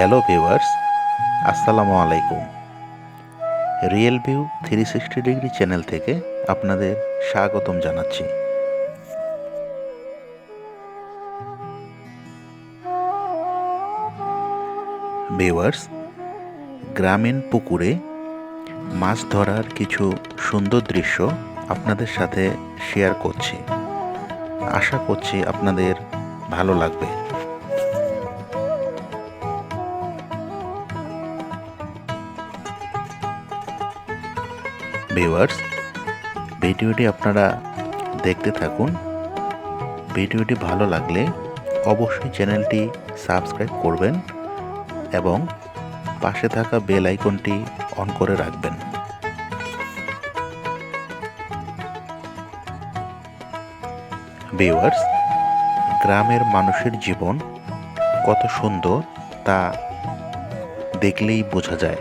Hello viewers, আসসালামু আলাইকুম। Real view three sixty degree channel থেকে আপনাদের স্বাগতম জানাচ্ছি। ভিউয়ার্স, গ্রামীণ পুকুরে মাছ ধরার কিছু সুন্দর দৃশ্য আপনাদের সাথে শেয়ার করছি। আশা করছি আপনাদের ভালো লাগবে। ভিউয়ার্স ভিডিওটি আপনারা দেখতে থাকুন। ভিডিওটি ভালো লাগলে অবশ্যই চ্যানেলটি সাবস্ক্রাইব করবেন এবং পাশে থাকা বেল আইকনটি অন করে রাখবেন। ভিউয়ার্স গ্রামের মানুষের জীবন কত সুন্দর তা দেখলেই বোঝা যায়।